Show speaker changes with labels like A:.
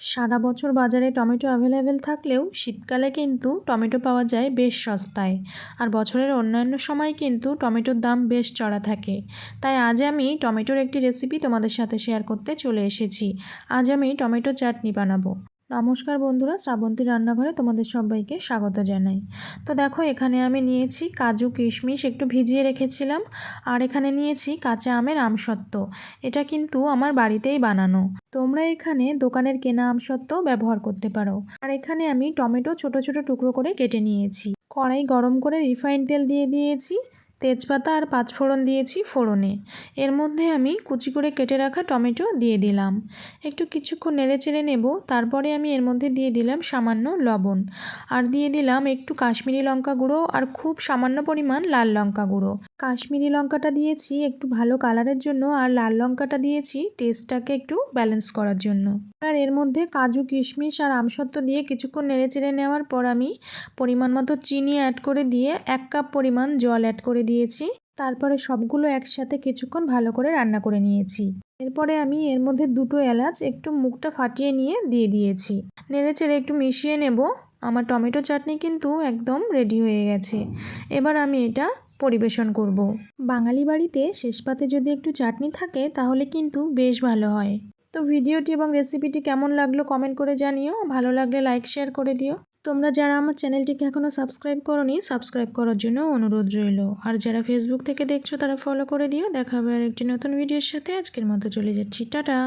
A: সারা বছর বাজারে tomato available থাকলেও শীতকালে কিন্তু টমেটো পাওয়া যায় বেশ সস্তায়। আর বছরের অন্যান্য সময় কিন্তু টমেটোর দাম বেশ চড়া থাকে। তাই আজ আমি টমেটোর একটি রেসিপি তোমাদের সাথে শেয়ার করতে চলে এসেছি। আজ আমি টমেটো চাটনি বানাবো। নমস্কার বন্ধুরা, শ্রাবন্তী রান্নাঘরে তোমাদের সবাইকে স্বাগত জানাই। তো দেখো, এখানে আমি নিয়েছি কাজু কিশমিশ, একটু ভিজিয়ে রেখেছিলাম, আর এখানে নিয়েছি কাঁচা আমের আমসত্ত্ব। এটা কিন্তু আমার বাড়িতেই বানানো। তোমরা এখানে দোকানের কেনা আমসত্ত্ব ব্যবহার করতে পারো। আর এখানে আমি টমেটো ছোট ছোট টুকরো করে কেটে নিয়েছি। কড়াই গরম করে রিফাইন তেল দিয়ে দিয়েছি। তেজপাতা আর পাঁচফোড়ন দিয়েছি ফোড়নে। এর মধ্যে আমি কুচি করে কেটে রাখা টমেটো দিয়ে দিলাম। একটু কিছুক্ষণ নেড়ে চেড়ে নেব, তারপরে আমি এর মধ্যে দিয়ে দিলাম সামান্য লবণ। আর দিয়ে দিলাম একটু কাশ্মীরি লঙ্কা গুঁড়ো আর খুব সামান্য পরিমাণ লাল লঙ্কা গুঁড়ো। কাশ্মীরি লঙ্কাটা দিয়েছি একটু ভালো কালারের জন্য, আর লাল লঙ্কাটা দিয়েছি টেস্টটাকে একটু ব্যালেন্স করার জন্য। আর এর মধ্যে কাজু, কিশমিশ আর আমসত্ত্ব দিয়ে কিছুক্ষণ নেড়ে চেড়ে নেওয়ার পর আমি পরিমাণ মতো চিনি অ্যাড করে দিয়ে এক কাপ পরিমাণ জল অ্যাড করে দিয়েছি। তারপরে সবগুলো একসাথে কিছুক্ষণ ভালো করে রান্না করে নিয়েছি। এরপরে আমি এর মধ্যে দুটো এলাচ, একটু মুখটা ফাটিয়ে নিয়ে দিয়ে দিয়েছি। নেড়ে চেড়ে একটু মিশিয়ে নেব। আমার টমেটো চাটনি কিন্তু একদম রেডি হয়ে গেছে। এবার আমি এটা পরিবেশন করব। বাঙালি বাড়িতে শেষ পাতে যদি একটু চাটনি থাকে, তাহলে কিন্তু বেশ ভালো হয়। তো ভিডিওটি এবং রেসিপিটি কেমন লাগল কমেন্ট করে জানিও। ভালো লাগলে লাইক শেয়ার করে দিও। তোমরা যারা আমার চ্যানেলটিকে এখনও সাবস্ক্রাইব করনি, সাবস্ক্রাইব করার জন্য অনুরোধ রইল। আর যারা ফেসবুক থেকে দেখছ, তারা ফলো করে দিও। দেখা হবে আর একটি নতুন ভিডিওর সাথে। আজকের মতো চলে যাচ্ছি। টাটা!